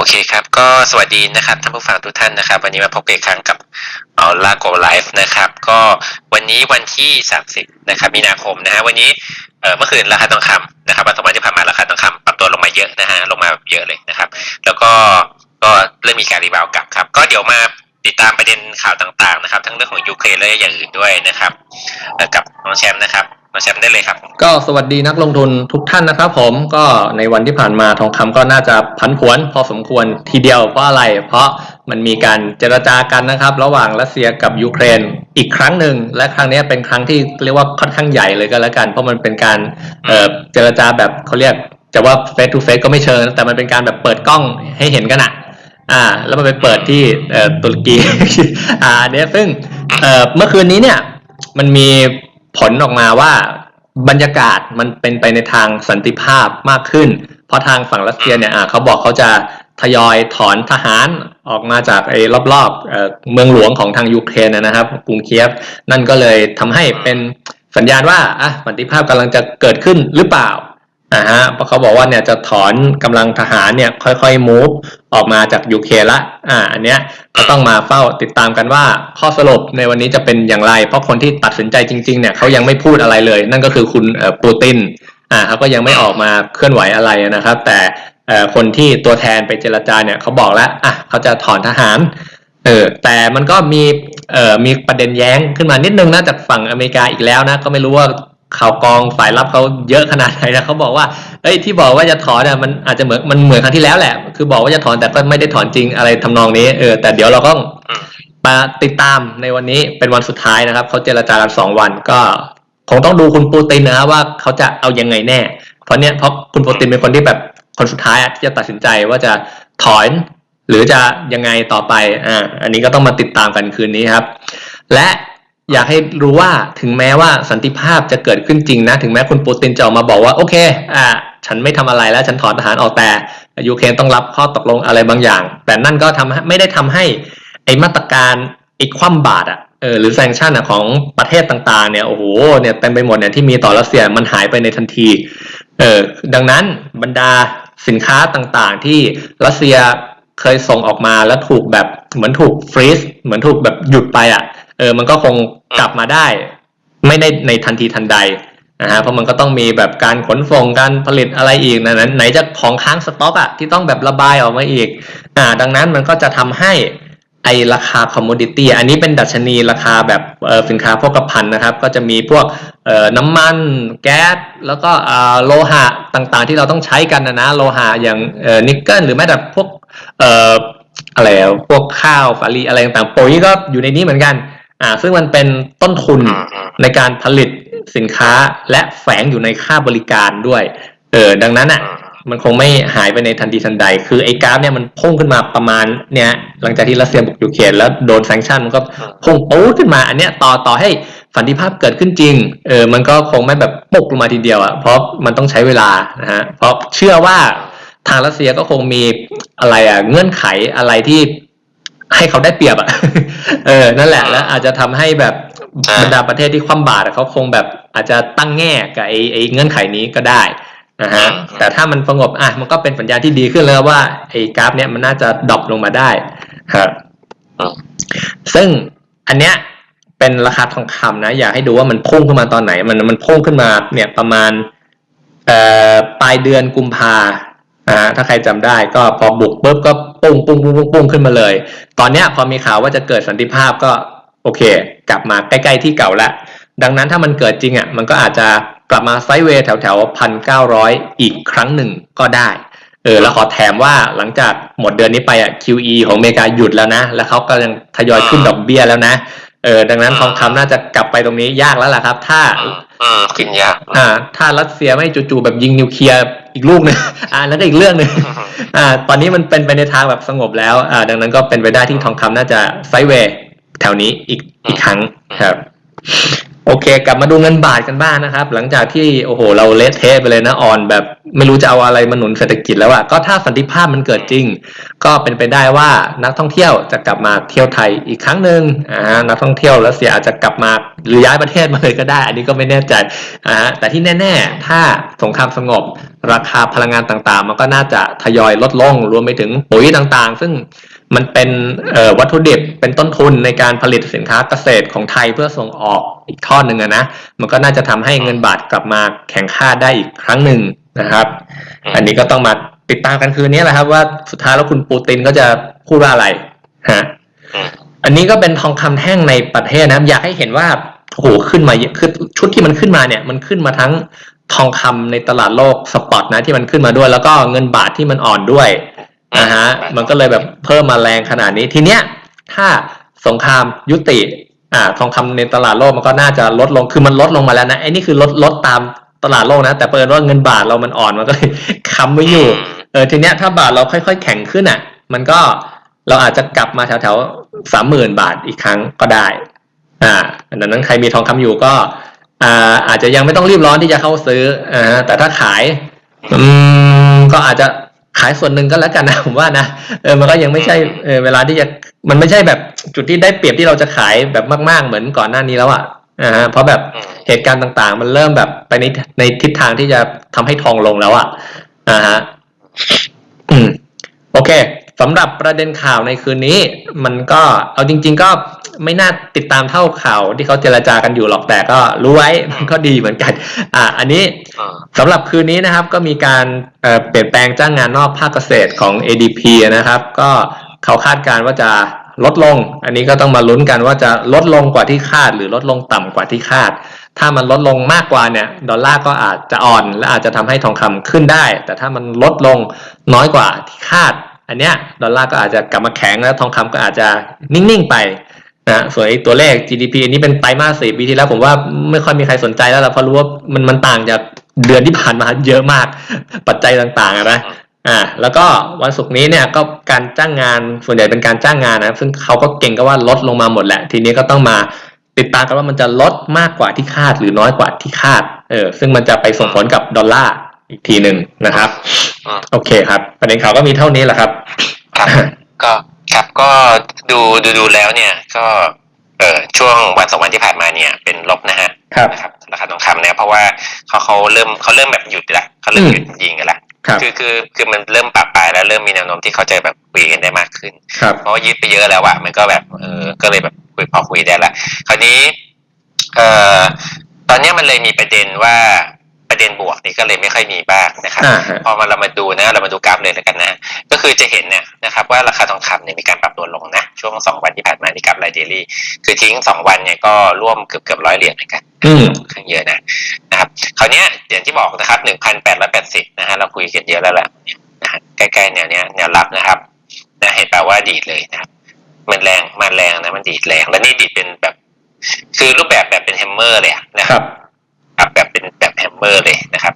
โอเคครับ ก็สวัสดีนะครับท่านผู้ฟังทุกท่านนะครับ วันนี้มาพบกันอีกครั้งกับเอาลาโกไลฟ์นะครับ ก็วันนี้วันที่ 30 นะครับ มีนาคมนะฮะวันนี้เมื่อคืนราคาทองคำนะครับวันสองวันที่ผ่านมาราคาทองคำปรับตัวลงมาเยอะนะฮะลงมาเยอะเลยนะครับ แล้วก็ก็เริ่มมีการรีบาวกลับครับ ก็เดี๋ยวมาติดตามประเด็นข่าวต่างๆนะครับ ทั้งเรื่องของยูเครนและอย่างอื่นด้วยนะครับกับน้องแชมป์นะครับ น้องแชมป์ได้เลยครับ ก็สวัสดีนักลงทุนทุกท่านนะครับผมก็ในวันที่ผ่านมาทองคำก็น่าจะผันผวน พอสมควรทีเดียวเพราะอะไร เพราะมันมีการเจรจากันนะครับ ระหว่างรัสเซียกับยูเครนอีกครั้งหนึ่งและครั้งนี้เป็นครั้งที่เรียกว่าค่อนข้างใหญ่เลยก็แล้วกัน เพราะมันเป็นการเจรจาแบบเขาเรียกจะว่าเฟสทูเฟสก็ไม่เชิงแต่มันเป็นการแบบเปิดกล้องให้เห็นกันอะอ่า แล้วมันไปเปิดที่ตุรกีอ่าเนี้ยซึ่งเมื่อคืนนี้เนี่ยมันมี ผลออกมาว่าบรรยากาศมันเป็นไปในทางสันติภาพมากขึ้น เพราะทางฝั่งรัสเซียเนี่ยเขาบอกเขาจะทยอยถอนทหารออกมาจากไอ้รอบๆเมืองหลวงของทางยูเครนนะครับกรุงเคียฟนั่นก็เลยทำให้เป็นสัญญาณว่าอะสันติภาพกำลังจะเกิดขึ้นหรือเปล่า อ่าฮะเพราะเขาบอกว่าเนี่ยจะถอนกำลังทหารเนี่ยค่อยๆ move ออกมาจากยูเคละอ่าอันเนี้ยก็ต้องมาเฝ้าติดตามกันว่าข้อสรุปในวันนี้จะเป็นอย่างไร เพราะคนที่ตัดสินใจจริงๆเนี่ยเขายังไม่พูดอะไรเลย นั่นก็คือคุณเอ่อปูตินอ่าเขาก็ยังไม่ออกมาเคลื่อนไหวอะไรนะครับ แต่เอ่อคนที่ตัวแทนไปเจรจาเนี่ยเขาบอกแล้วอะเขาจะถอนทหารเออแต่มันก็มีเอ่อมีประเด็นแย้งขึ้นมานิดนึงนะจากฝั่งอเมริกาอีกแล้วนะก็ไม่รู้ว่า ข่าวกรองฝ่ายลับเขาเยอะขนาดไหนนะเขาบอกว่าเอ้ยที่บอกว่าจะถอนเนี่ยมันอาจจะเหมือนมันเหมือนครั้งที่แล้วแหละ คือบอกว่าจะถอนแต่ก็ไม่ได้ถอนจริงอะไรทำนองนี้เออแต่เดี๋ยวเราก็อืมมาติดตามในวันนี้เป็นวันสุดท้ายนะครับเขาเจรจากันสองวันก็คงต้องดูคุณปูตินนะครับว่าเขาจะเอายังไงแน่ เพราะเนี้ยเพราะคุณปูตินเป็นคนที่แบบคนสุดท้ายอะที่จะตัดสินใจว่าจะถอนหรือจะยังไงต่อไปอ่าอันนี้ก็ต้องมาติดตามกันคืนนี้ครับ และ อยากให้รู้ว่าถึงแม้ว่าสันติภาพจะเกิดขึ้นจริงนะ ถึงแม้คุณปูตินจะออกมาบอกว่าโอเค อ่า ฉันไม่ทำอะไรแล้ว ฉันถอนทหารออกแต่ยูเครนต้องรับข้อตกลงอะไรบางอย่าง แต่นั่นก็ทำไม่ได้ทำให้ไอมาตรการไอคว่ำบาตรอะเออหรือแซงชั่นอะของประเทศต่างๆเนี่ยโอ้โหเนี่ยเต็มไปหมดเนี่ยที่มีต่อรัสเซียมันหายไปในทันทีเออดังนั้นบรรดาสินค้าต่างๆ ที่รัสเซียเคยส่งออกมาแล้วถูกแบบเหมือนถูกฟรีซเหมือนถูกแบบหยุดไปอะ เออมันก็คงกลับมาได้ ไม่ได้ในทันทีทันใดนะฮะเพราะมันก็ต้องมีแบบการขนส่งการผลิตอะไรอีกนะนั้นไหนจะของค้างสต็อกอะที่ต้องแบบระบายออกมาอีกอ่าดังนั้นมันก็จะทำให้ไอราคาคอมมูดิตี้อันนี้เป็นดัชนีราคาแบบเออสินค้าโภคภัณฑ์นะครับ ก็จะมีพวกเอ่อน้ำมันแก๊สแล้วก็อ่าโลหะต่างๆ ที่เราต้องใช้กันนะนะโลหะอย่างเออนิกเกิลหรือแม้แต่พวกเอ่ออะไรพวกข้าวสาลีอะไรต่างๆปุ๋ยก็อยู่ในนี้เหมือนกัน อ่าซึ่งมันเป็นต้นทุนอืมอืมในการผลิตสินค้าและแฝงอยู่ในค่าบริการด้วยเออดังนั้นอะมันคงไม่หายไปในทันทีทันใด คือไอ้กราฟเนี่ยมันพุ่งขึ้นมาประมาณเนี่ยหลังจากที่รัสเซียบุกยูเครนแล้วโดนแซงชั่นมันก็พุ่งปู๊ดขึ้นมา อันเนี้ยต่อต่อให้สันติภาพเกิดขึ้นจริง เออ มันก็คงไม่แบบปุกลงมาทีเดียวอะ เพราะมันต้องใช้เวลานะฮะ เพราะเชื่อว่าทางรัสเซียก็คงมีอะไรอะเงื่อนไขอะไรที่ ให้เขาได้เปรียบอะเออ นั่นแหละ แล้วอาจจะทำให้แบบอ่าบรรดาประเทศที่คว่ำบาตรอะเขาคงแบบอาจจะตั้งแง่กับไอ้ไอ้เงื่อนไขนี้ก็ได้นะฮะ แต่ถ้ามันสงบอะมันก็เป็นสัญญาณที่ดีขึ้นแล้วว่าไอ้กราฟ เนี้ยมันน่าจะดรอปลงมาได้ครับอืมซึ่งอันเนี้ยเป็นราคาทองคำนะ อยากให้ดูว่ามันพุ่งขึ้นมาตอนไหน มันมันพุ่งขึ้นมาเนี่ยประมาณเอ่อปลายเดือนกุมภา อ่าถ้าใครจำได้ก็พอบุกปุ๊บก็ปุ้งปุ้งปุ้งปุ้งปุ้งขึ้นมาเลย ตอนเนี้ยพอมีข่าวว่าจะเกิดสันติภาพก็โอเค กลับมาใกล้ๆที่เก่าแล้วดังนั้นถ้ามันเกิดจริงอะมันก็อาจจะกลับมาไซด์เวย์แถวๆพันเก้าร้อยอีกครั้งหนึ่งก็ได้เออแล้วขอแถมว่าหลังจากหมดเดือนนี้ไปอะ QE ของอเมริกาหยุดแล้วนะ แล้วเขากำลังทยอยขึ้นดอกเบี้ยแล้วนะเออดังนั้นทองคำน่าจะกลับไปตรงนี้ยากแล้วล่ะครับ ถ้า อืมอืมขึ้นยากอ่า ถ้ารัสเซียไม่จู่ๆแบบยิงนิวเคลียร์ อีกลูกหนึงอ่านั่นก็อีกเรื่องหนึ่งอ่า ตอนนี้มันเป็นไปในทางแบบสงบแล้ว อ่า ดังนั้นก็เป็นไปได้ที่ทองคำน่าจะไซด์เวย์แถวนี้อีกอีกครั้งครับ โอเค กลับมาดูเงินบาทกันบ้างนะครับ หลังจากที่โอ้โห เราเละเทะไปเลยนะอ่อน แบบไม่รู้จะเอาอะไรมาหนุนเศรษฐกิจแล้วอะก็ถ้าสันติภาพมันเกิดจริง ก็เป็นไปได้ว่านักท่องเที่ยวจะกลับมาเที่ยวไทยอีกครั้งหนึ่งอ่านักท่องเที่ยวรัสเซียอาจจะกลับมาหรือย้ายประเทศมาเลยก็ได้ อันนี้ก็ไม่แน่ใจอ่าแต่ที่แน่ ๆ ถ้าสงครามสงบ ราคาพลังงานต่างๆ มันก็น่าจะทยอยลดลงรวมไปถึงปุ๋ยต่างๆ ซึ่ง มันเป็นวัตถุดิบเป็นต้นทุนในการผลิตสินค้าเกษตรของไทยเพื่อส่งออกอีกทอดหนึ่งนะมันก็น่าจะทำให้เงินบาทกลับมาแข่งค่าได้อีกครั้งหนึ่งนะครับ อันนี้ก็ต้องมาติดตามกันคืนนี้แหละครับ ว่าสุดท้ายแล้วคุณปูตินก็จะพูดว่าอะไรฮะอันนี้ก็เป็นทองคำแท่งในประเทศนะอยากให้เห็นว่าโอ้โหขึ้นมาเยอะคือชุดที่มันขึ้นมาเนี่ย มันขึ้นมาทั้งทองคำในตลาดโลกสปอตนะที่มันขึ้นมาด้วย แล้วก็เงินบาทที่มันอ่อนด้วย นะฮะมันก็เลยแบบเพิ่มมาแรงขนาดนี้ทีเนี้ยถ้าสงครามยุติอ่าทองคำในตลาดโลกมันก็น่าจะลดลงคือมันลดลงมาแล้วนะไอ้นี่คือลดลดตามตลาดโลกนะ แต่เปิดว่าเงินบาทเรามันอ่อนมันก็เลยค้ำไว้อยู่เออทีเนี้ยถ้าบาทเราค่อย ๆ แข็งขึ้นอะ มันก็เราอาจจะกลับมาแถวๆสามหมื่นบาทอีกครั้งก็ได้ อ่าดังนั้นใครมีทองคำอยู่ก็อ่าอาจจะยังไม่ต้องรีบร้อนที่จะเข้าซื้ออ่าแต่ถ้าขาย อืมก็อาจจะ ขายส่วนหนึ่งก็แล้วกันนะผมว่านะเออมันก็ยังไม่ใช่เออเวลาที่จะมันไม่ใช่แบบจุดที่ได้เปรียบที่เราจะขายแบบมากๆเหมือนก่อนหน้านี้แล้วอะอ่าฮะเพราะแบบอืมเหตุการณ์ต่างๆ มันเริ่มแบบไปในในทิศทางที่จะทำให้ทองลงแล้วอะอ่าฮะอืมโอเคสำหรับประเด็นข่าวในคืนนี้ มันก็เอาจริง ๆ ก็ ไม่น่าติดตามเท่าข่าวที่เขาเจรจากันอยู่หรอกแต่ก็รู้ไว้มันก็ดีเหมือนกัน อ่า อันนี้อืมสำหรับคืนนี้นะครับก็มีการเอ่อเปลี่ยนแปลงจ้างงานนอกภาคเกษตรของ ADP นะครับ ก็เขาคาดการณ์ว่าจะลดลง อันนี้ก็ต้องมาลุ้นกันว่าจะลดลงกว่าที่คาด หรือลดลงต่ำกว่าที่คาด ถ้ามันลดลงมากกว่าเนี่ย ดอลลาร์ก็อาจจะอ่อนและอาจจะทำให้ทองคำขึ้นได้ แต่ถ้ามันลดลงน้อยกว่าที่คาด อันเนี้ยดอลลาร์ก็อาจจะกลับมาแข็งแล้วทองคำก็อาจจะนิ่งๆไป นะส่วนไอ้ตัวเลข GDP อันนี้เป็นไตรมาสสี่ปีที่แล้ว ผมว่าไม่ค่อยมีใครสนใจแล้วล่ะเพราะรู้ว่ามันมันต่างจากเดือนที่ผ่านมาเยอะมากปัจจัยต่างๆอะนะอ่าแล้วก็วันศุกร์นี้เนี่ยก็การจ้างงานส่วนใหญ่เป็นการจ้างงานนะซึ่งเขาก็เก่งก็ว่าลดลงมาหมดแหละ ทีนี้ก็ต้องมาติดตามกันว่ามันจะลดมากกว่าที่คาดหรือน้อยกว่าที่คาดเออซึ่งมันจะไปส่งผลกับดอลลาร์อีกทีหนึ่งนะครับอืมโอเคครับ ประเด็นข่าวก็มีเท่านี้แหละครับครับก็ ครับก็ดูดูดูแล้วเนี่ยก็เอ่อช่วงวันสองวันที่ผ่านมาเนี่ยเป็นลบนะฮะครับนะครับราคาทองคำเนี่ยเพราะว่าเขาเขาเริ่มเขาเริ่มแบบหยุดละเขาเริ่มหยุดยิงกันละครับคือคือคือมันเริ่มปรับปลายแล้วเริ่มมีแนวโน้มที่เขาจะแบบคุยกันได้มากขึ้นครับเพราะว่ายืดไปเยอะแล้วอะมันก็แบบเออก็เลยแบบคุยพอคุยได้ละคราวนี้เอ่อตอนเนี้ยมันเลยมีประเด็นว่า ประเด็นบวกนี่ก็เลยไม่ค่อยมีบ้างนะครับอ่าฮะพอมาเรามาดูนะเรามาดูกราฟเลยแล้วกันนะก็คือจะเห็นเนี่ยนะครับว่าราคาทองคำเนี่ยมีการปรับตัวลงนะช่วงสองวันที่ผ่านมานี่กราฟไลเดลี่คือทิ้งสองวันเนี่ยก็ร่วมเกือบเกือบร้อยเหรียญเหมือนกันอืมค่อนข้างเยอะนะนะครับคราวเนี้ยอย่างที่บอกนะครับหนึ่งพันแปดร้อยแปดสิบนะฮะเราคุยกันเยอะแล้วแหละนะฮะใกล้ๆแนวเนี้ยแนวรับนะครับนะเห็นแปลว่าดีดเลยนะครับมันแรงมันแรงนะมันดีดแรง แล้วนี่ดีดเป็นแบบ คือรูปแบบแบบเป็นแฮมเมอร์เลยอะนะคครัรับ บครับแบบเป็นแบบแฮมเมอร์เลยนะครับ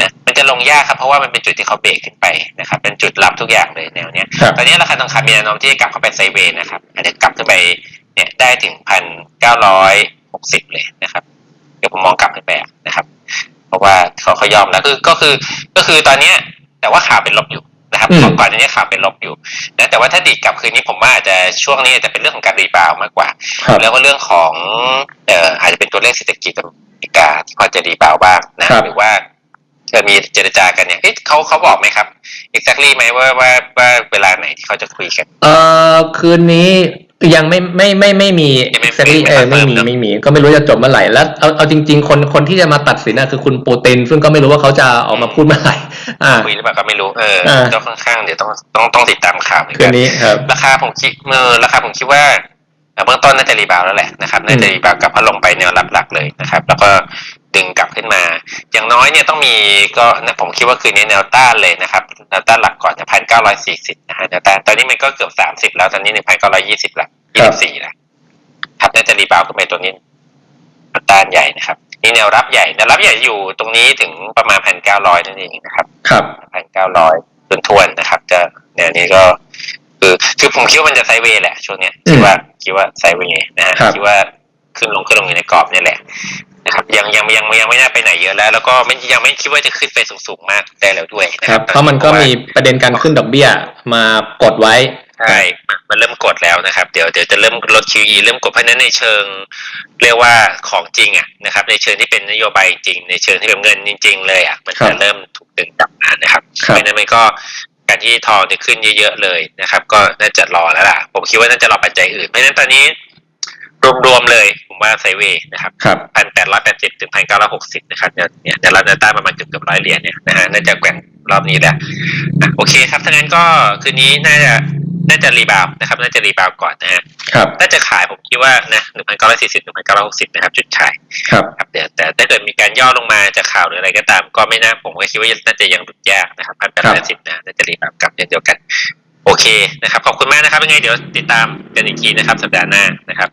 นะมันจะลงยากครับเพราะว่ามันเป็นจุดที่เขาเบรกขึ้นไปนะครับ เป็นจุดรับทุกอย่างเลยแนวเนี้ยครับตอนนี้ราคาทองคำมีแนวโน้มที่จะกลับเข้าไปไซด์เวย์นะครับอาจจะกลับขึ้นไปเนี่ยได้ถึงพันเก้าร้อยหกสิบเลยนะครับ เดี๋ยวผมมองกลับขึ้นไปอะนะครับ เพราะว่าเขาเขายอมแล้วคือก็คือก็คือตอนเนี้ยแต่ว่าข่าวเป็นลบอยู่นะครับอืมก่อนหน้านี้ข่าวเป็นลบอยู่นะแต่ว่าถ้าดีดกลับคืนนี้ผมว่าอาจจะช่วงนี้อาจจะเป็นเรื่องของการรีบาวด์มากกว่าครับแล้วก็เรื่องของเอ่ออาจจะเป็นตัวเลขเศรษฐกิจอเมริ กาที่พอจะรีบาวด์บ้างนะครับหรือว่าเอ่อมีเจรจากันเนี่ยเอ๊ะเขาเขาบอกไหมครับ exactly ไหมว่าว่าว่าเวลาไหนที่เขาจะคุยกัน เอ่อคืนนี้ยังไม่ไม่ไม่ไม่มียังไม่ exactly ไม่เออไม่ confirm มีเนอะไม่มี ก็ไม่รู้จะจบเมื่อไหร่แล้วเอาเอาจริง ๆ คนคนที่จะมาตัดสินน่ะคือคุณปูตินซึ่งก็ไม่รู้ว่าเขาจะออกมาพูดเมื่อไหร่อ่าคุยหรือเปล่าก็ไม่รู้เอออ่าต้องค่อนข้างเดี๋ยวต้องต้องต้องติดตามข่าวเหมือนคืกันนนี้ครับราคาผมคิดเมื่อราคาผมคิดว่า เอ่อเบื้องต้นน่าจะรีบาวด์แล้วแหละนะครับน่าจะรีบาวด์กลับพอลงไปแนวรับหลักเลยนะครับ แล้วก็ดึงกลับขึ้นมา อย่างน้อยเนี่ยต้องมีก็นะผมคิดว่าคืนนี้แนวต้านเลยนะครับแนวต้านหลักก่อนจะพันเก้าร้อยสี่สิบนะฮะแนวต้านตอนนี้มันก็เกือบสามสิบแล้วตอนนี้หนึ่งพันเก้าร้อยยี่สิบละยี่สิบสี่ละครับน่าจะรีบาวด์ขึ้นไปตัวนี้แนวต้านใหญ่นะครับนี่แนวรับใหญ่แนวรับใหญ่อยู่ตรงนี้ถึงประมาณพันเก้าร้อยนั่นเองนะครับ ครับพันเก้าร้อยทวนๆนะครับ จะแนวนี้ก็ คือคือผมคิดว่ามันจะไซด์เวย์แหละช่วงเนี้ยอืมคิดว่าคิดว่าไซด์เวย์นะฮะครับคิดว่าขึ้นลงขึ้นลงอยู่ในกรอบเนี่ยแหละนะครับยังยังยังยังไม่น่าไปไหนเยอะแล้ว แล้วก็ไม่ยังไม่คิดว่าจะขึ้นไปสูงๆมากได้แล้วด้วยนะคครัรับเพราะมันก็มีประเด็นการขึ้นดอกเบี้ยมากดไว้ใช่มันเริ่มกดแล้วนะครับ เดี๋ยวเดี๋ยวจะเริ่มลด QE เริ่มกดเพราะฉะนั้นในเชิง เรียกว่าของจริงอะนะครับ ในเชิงที่เป็นนโยบายจริง ในเชิงที่เป็นเงินจริง ๆ เลยอะมันครัจะบเริ่มถูกดึงกลับมานะครับคเพรับราะฉะนั้นมันก็ การที่ทองจะขึ้นเยอะๆเลยนะครับ ก็น่าจะรอแล้วล่ะ ผมคิดว่าน่าจะรอปัจจัยอื่น เพราะฉะนั้นตอนนี้รวมๆเลย ผมว่าไซด์เวย์นะครับครับพันแปดร้อยแปดสิบถึงพันเก้าร้อยหกสิบนะครับเนี่ยเนี่ยเดี๋ยวเราจะต้านประมาณเกือบเกือบร้อยเหรียญเนี่ยนะฮะน่าจะแกว่งรอบนี้แหละอะโอเคครับถ้างั้นก็คืนนี้น่าจะ น่าจะรีบาวด์นะครับ น่าจะรีบาวด์ก่อนนะฮะครับถ้าจะขายผมคิดว่านะหนึ่งพันเก้าร้อยสี่สิบหนึ่งพันเก้าร้อยหกสิบนะครับ จุดขายครับครับเดี๋ยวแต่ถ้าเกิดมีการย่อลงมาจากข่าวหรืออะไรก็ตาม ก็ไม่น่าผมก็คิดว่าน่าจะยังหลุดยากนะครับพันแปดครัร้อยบสิบนะน่าจะรีบาวด์กลับเช่นเดียวกัน โอเคนะครับ ขอบคุณมากนะครับยังไงเดี๋ยวติดตามกันอีกทีนะครับ สัปดาห์หน้านะครับ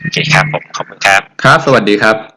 โอเคครับผมขอบคุณครับ ครับ สวัสดีครับ